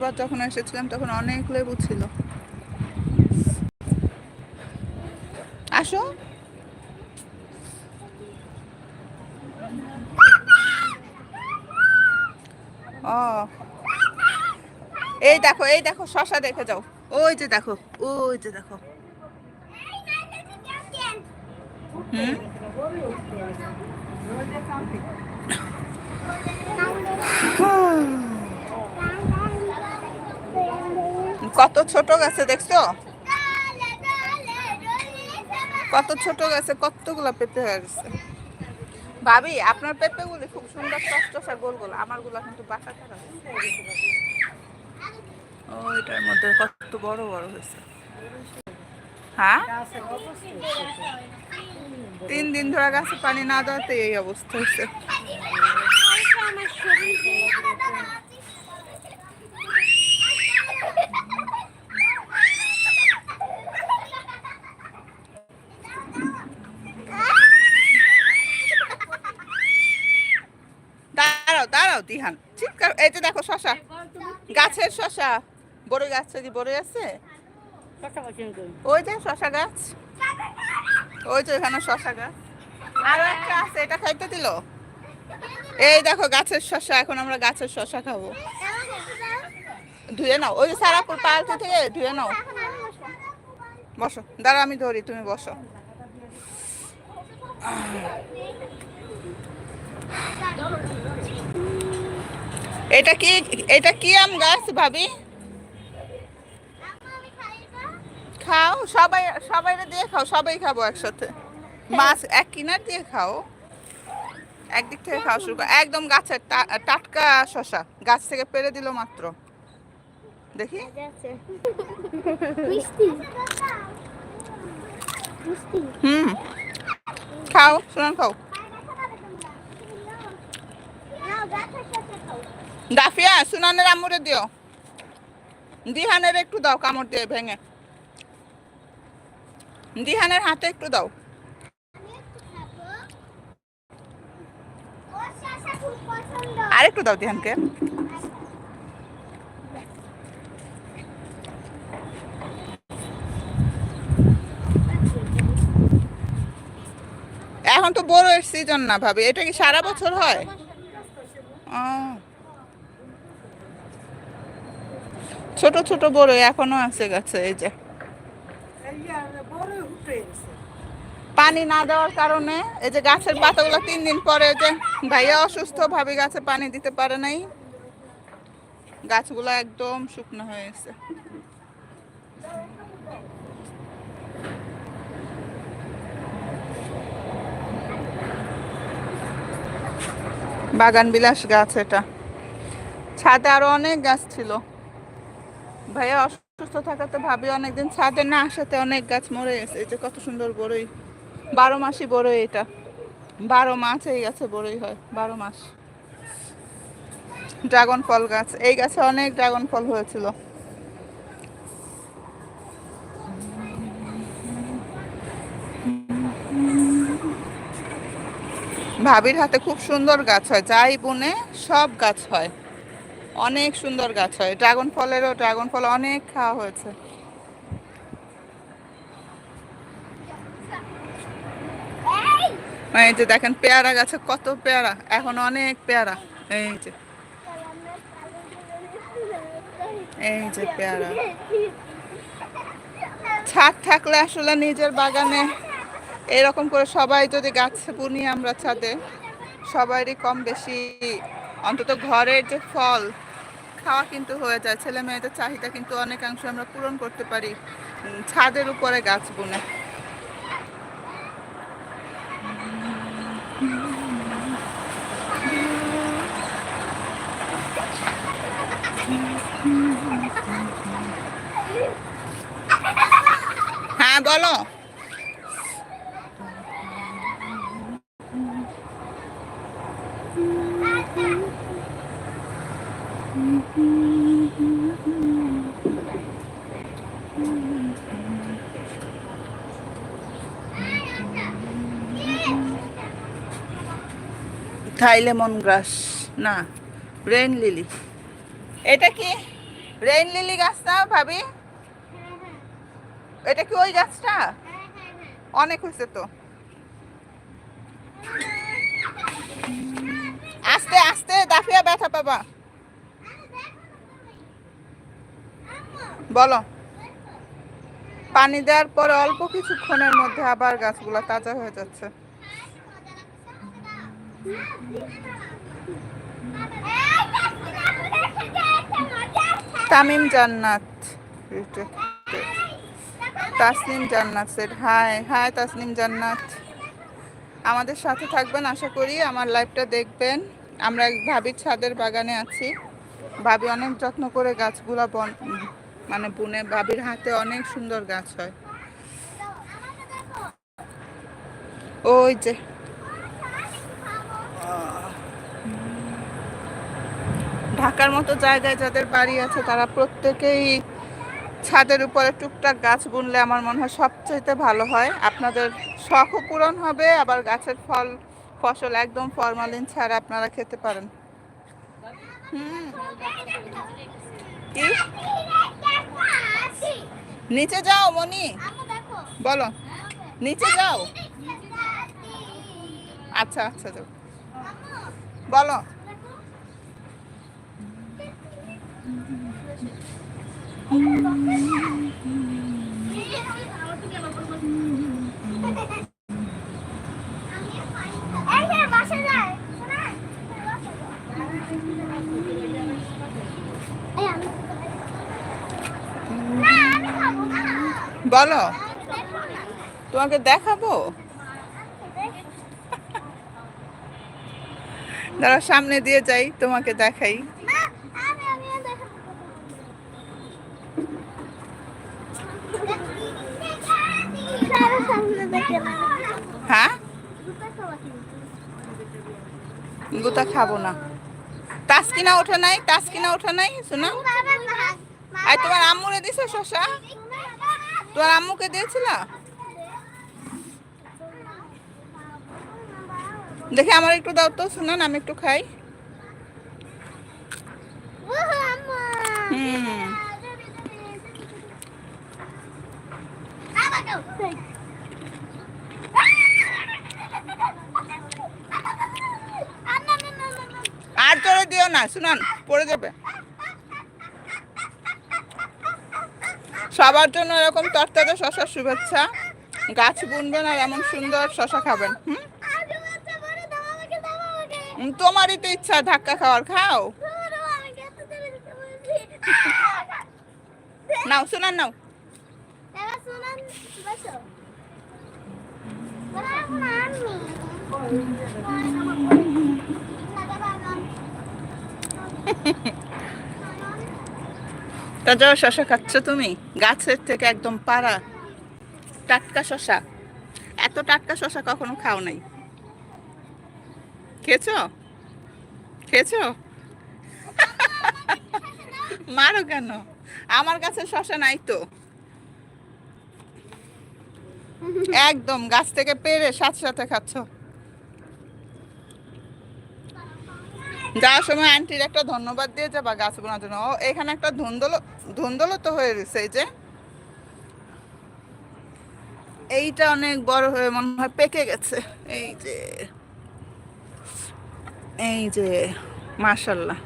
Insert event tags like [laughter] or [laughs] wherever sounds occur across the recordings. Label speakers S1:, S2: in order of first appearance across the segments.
S1: গতবার যখন এসেছিলাম, তখন অনেক লেবু ছিল। আসো। ও। এই দেখো এই দেখো, শশা দেখে যাও। ওই যে দেখো, ওই যে দেখো। হুম? কত ছোট গাছে দেখছ? কত ছোট গাছে কতগুলো পেঁপে গেছে? ভাবি, আপনার পেঁপে গুলি খুব সুন্দর টসটসা গোল গোল। আমারগুলা কিন্তু বাসা খারাপ ও, এটার মধ্যে কত বড় বড় হয়েছে। হ্যাঁ? তিন দিন ধরে গাছে পানি না দেওয়াতে এই অবস্থা হয়েছে দাঁড়াও দিহান চিৎকার এই যে দেখো শশা। গাছের শশা। বড় গাছ যদি বড় আছে? ওই যে শশা গাছ। ওই যে এখানে শশা গাছ। আরও একটা আছে, এটা খাইতে দিল? এই দেখো গাছের শশা, এখন আমরা গাছের শশা খাব। ধুয়ে নাও। ওই যে সারাপুর পাল্টি থেকে ধুয়ে নাও। বসো দাঁড়া আমি ধরি, তুমি বসো। এটা কি এটা কি আম গাছ ভাবি? খাও সবাই সবাই দিয়ে খাও সবাই খাব একসাথে। মাছ এক কিনার দিয়ে খাও। একদিক থেকে খাওয়া শুরু করো। একদম গাছের টাটকা শশা গাছ থেকে পেরে দিল মাত্র। দেখি। হুম। খাও শোনান খাও। দাফিয়া, সুনানের আম্মুরে দিও। দিহানের একটু দাও, কামড় দিয়ে ভেঙে। দিহানের হাতে একটু দাও। আর একটু দাও দিহানকে। এখন তো বড় সিজন না ভাবি, এটা কি সারা বছর হয়? ও। ছোট ছোট বড় এখনও আছে গাছে, এই যে। পানি না দেওয়ার কারণে এই যে গাছের পাতাগুলো তিন দিন পরে যে ভাইয়া অসুস্থ, ভাবে গাছে পানি দিতে পারে নাই। গাছগুলো একদম শুকনো হয়ে গেছে। বাগান বিলাস গাছ এটা। ছাদে আরও অনেক গাছ ছিল। ভাইয়া অসুস্থ থাকাতে ভাবি অনেকদিন ছাদে না আসাতে অনেক গাছ মরে গেছে। এই কত সুন্দর বড়ই। বারো মাসই বড়ই এটা। বারো মাস এই গাছে বড়ই হয়, বারো মাস। ড্রাগন ফল গাছ, এই গাছে অনেক ড্রাগন ফল হয়েছিল। ভাবির হাতে খুব সুন্দর গাছ হয়, যাই বুনে সব গাছ হয়। অনেক সুন্দর গাছ হয়। ড্রাগন ফলেরও ড্রাগন ফল অনেক খাওয়া হয়েছে।
S2: এই
S1: যে দেখেন, পেয়ারা গাছে কত পেয়ারা, এখন অনেক পেয়ারা। এই যে এই যে পেয়ারা। ছাদ থাকলে আসলে নিজের বাগানে এরকম করে সবাই যদি গাছ বুনি আমরা ছাদে, সবারই কম বেশি অন্তত ঘরের যে ফল, খাওয়া কিন্তু হয়ে যায়। ছেলে মেয়েদের চাহিদা কিন্তু অনেকাংশ আমরা পূরণ করতে পারি ছাদের উপরে গাছ বুনে। হ্যাঁ বলো। থাই লেমন গ্রাস, না রেন লিলি। এটা কি? রেইন লিলি গাছটা, ভাবি? এটা কি ওই গাছটা? অনেক হয়েছে তো। আস্তে আস্তে, দাফিয়া ব্যথা পাবা। বলো। পানি দেওয়ার পরে অল্প কিছুক্ষণের মধ্যে আবার গাছগুলো তাজা হয়ে যাচ্ছে। তামিম জান্নাত। তাসনিম জান্নাত সেট হাই হাই তাসনিম জান্নাত। আমাদের সাথে থাকবেন আশা করি, আমার লাইভটা দেখবেন। আমরা ভাবির ছাদের বাগানে আছি। ভাবি অনেক যত্ন করে গাছগুলা বন মানে বুনে ভাবির হাতে অনেক সুন্দর গাছ হয়। ওই যে। ঢাকার মতো জায়গায় যাদের বাড়ি আছে, তারা প্রত্যেকেই ছাদের উপরে টুকটাক গাছ বুনলে আমার মনে হয় সবচেয়ে ভালো হয়। আপনাদের শখও পূরণ হবে, আবার গাছের ফল, ফসল একদম ফরমালিন ছাড়া আপনারা খেতে পারেন। হুম। কি? নিচে যাও মনি। বলো। নিচে যাও। আচ্ছা আচ্ছা যাও। বলো। বলো। তোমাকে দেখাবো? দাঁড়া সামনে দিয়ে যাই, তোমাকে দেখাই। হ্যাঁ? গুতা খাব না। তাসকিনা ওঠে নাই তাসকিনা ওঠে নাই, শোনা? আর তোমার আম্মুরে দিছো শশা তোমার আম্মুকে দিয়েছিলা? দেখে আমার একটু দাও তো শুনান আমি একটু খাই। আর জোরে দিও না শুনান পড়ে যাবে। সবার জন্য এরকম তরতাজা শশার শুভেচ্ছা গাছ বুনবেন আর এমন সুন্দর শশা খাবেন হুম তোমারই তো ইচ্ছা ধাক্কা খাওয়ার খাও নাও শুনান নাও তাজা শশা খাচ্ছ তুমি? গাছের থেকে একদম পাড়া। টাটকা শশা। এত টাটকা শশা কখনো খাও নাই। খেয়েছো? খেয়েছো? [laughs] মারো কেন? আমার কাছে শশা নাই তো। একদম গাছ থেকে পেরে সাথে সাথে খাচ্ছ। যাওয়ার সময় আন্টির একটা ধন্যবাদ দিয়ে যাবা গাছ বোনার জন্য। ও এখানে একটা ধুন্দল ধুন্দল তো হয়ে রয়েছে এই যে। এইটা অনেক বড় হয়ে মনে হয় পেকে গেছে। এই যে। এই যে মাশাল্লাহ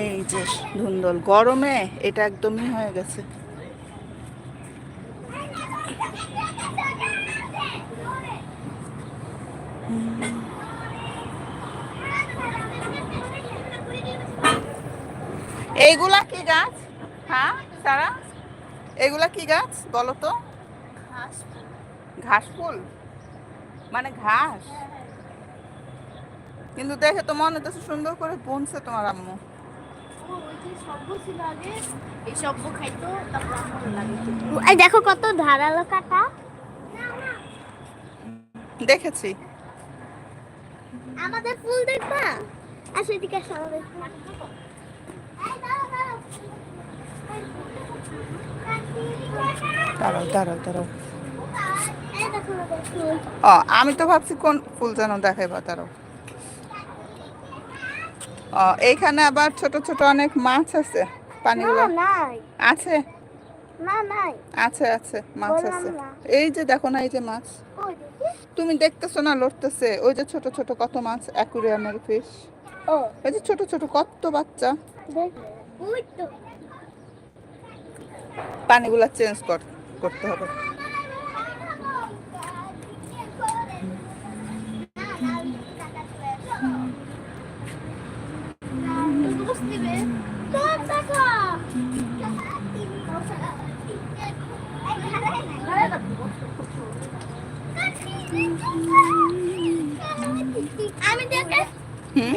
S1: এই যে ধুন্দল, গরমে এটা একদমই হয়ে গেছে। গাছ বলো তো? ঘাস ফুল? মানে ঘাস? কিন্তু দেখে তো মনে হচ্ছে সুন্দর করে বুনছে তোমার আম্মু।
S2: এই দেখো কত ধারালো কাটা।
S1: দেখেছি।
S2: আমাদের ফুল দেখবা? আসো এদিকে আসো আমাদের।
S1: দাঁড়াও দাঁড়াও দাঁড়াও। ও আমি তো ভাবছি কোন ফুল যেন দেখাইবা দাঁড়াও। ও, এইখানে আবার ছোট ছোট অনেক মাছ আছে পানিগুলো। আছে? আছে আছে মাছ আছে। এই যে দেখো না এই যে মাছ। তুমি দেখতেছো না লড়তেছে। ওই যে ছোট ছোট কত মাছ অ্যাকুরিয়ামের ফিশ ওই যে ছোট ছোট কত বাচ্চা। পানিগুলা চেঞ্জ কর। করতে হবে।
S2: আমি দেখে
S1: হুম?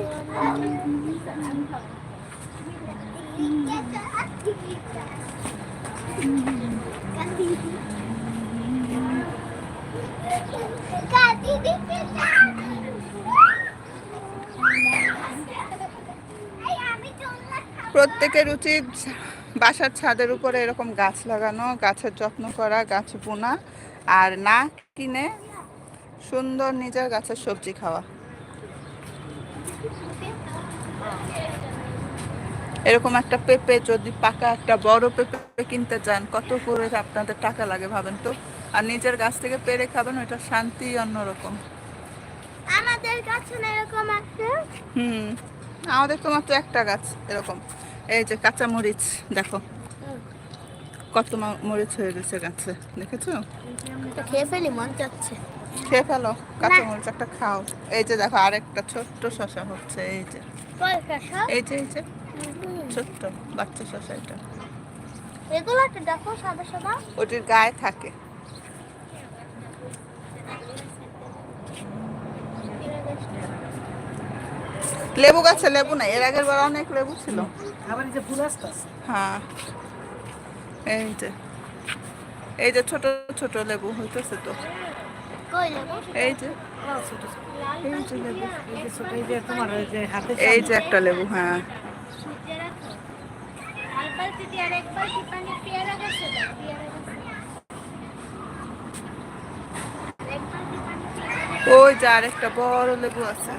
S1: প্রত্যেকের উচিত বাসার ছাদের উপরে এরকম গাছ লাগানো, গাছের যত্ন করা, গাছ বোনা, আর না কিনে সুন্দর নিজের গাছের সবজি খাওয়া। এরকম একটা পেঁপে যদি পাকা একটা বড় পেঁপে কিনতে চান কত করে আপনাদের টাকা লাগে ভাবেন তো? আর নিজের গাছ থেকে পেরে খাবেন ওইটা শান্তি অন্যরকম।
S2: আমাদের কাছে এরকম আছে?
S1: হুম আমাদের তো মাত্র একটা গাছ এরকম। এই যে কাঁচা মরিচ দেখো। কত মরিচ হয়ে গেছে গাছে দেখেছ?
S2: খেয়ে ফেলি মন চাচ্ছে।
S1: খেয়ে ফেলো কাঁচা মরিচ একটা খাও। এই যে দেখো আরেকটা ছোট্ট শশা হচ্ছে এই যে। এই যে এই যে। ছোট্ট বাচ্চা শশা এটা
S2: এগুলো তো দেখো সাদা সাদা।
S1: ওটির গায়ে থাকে। লেবু গাছে লেবু নাই এর আগের বার অনেক লেবু ছিল।
S3: আবার এই যে ফুল আসতেছে।
S1: হ্যাঁ। এই যে এই যে ছোট ছোট লেবু হইতেছে তো। এই যে। এই যে একটা লেবু হ্যাঁ।
S2: বালতি দিয়ে আর এক বালতি পানি পেয়ারা পেয়ারা গেছে।
S1: ওই যে আরেকটা বড় লেবু আছে।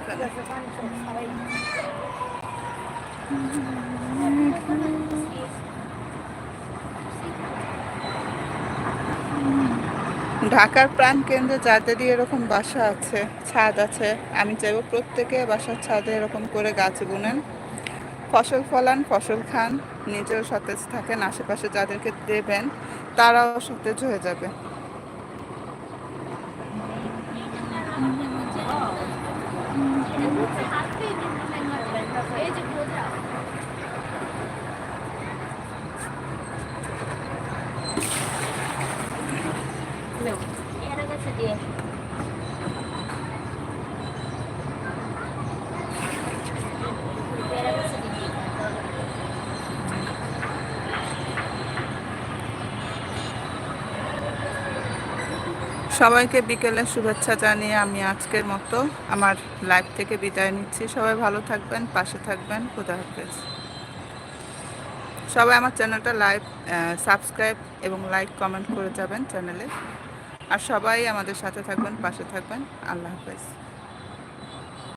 S1: ঢাকার প্রাণ কেন্দ্রে যাদেরই এরকম বাসা আছে, ছাদ আছে, আমি চাইব প্রত্যেকে বাসার ছাদে এরকম করে গাছ বুনেন। ফসল ফলান, ফসল খান, নিজেও সতেজ থাকেন, আশেপাশে যাদেরকে দেবেন, তারাও সতেজ হয়ে যাবে।
S2: গেছে
S1: সবাইকে বিকেলে শুভেচ্ছা জানিয়ে আমি আজকের মতো আমার লাইফ থেকে বিদায় নিচ্ছি। সবাই ভালো থাকবেন, পাশে থাকবেন। খুদা হাফেজ। সবাই আমার চ্যানেলটা লাইভ সাবস্ক্রাইব এবং লাইক, কমেন্ট করে যাবেন চ্যানেলে। আর সবাই আমাদের সাথে থাকবেন, পাশে থাকবেন। আল্লাহ হাফেজ।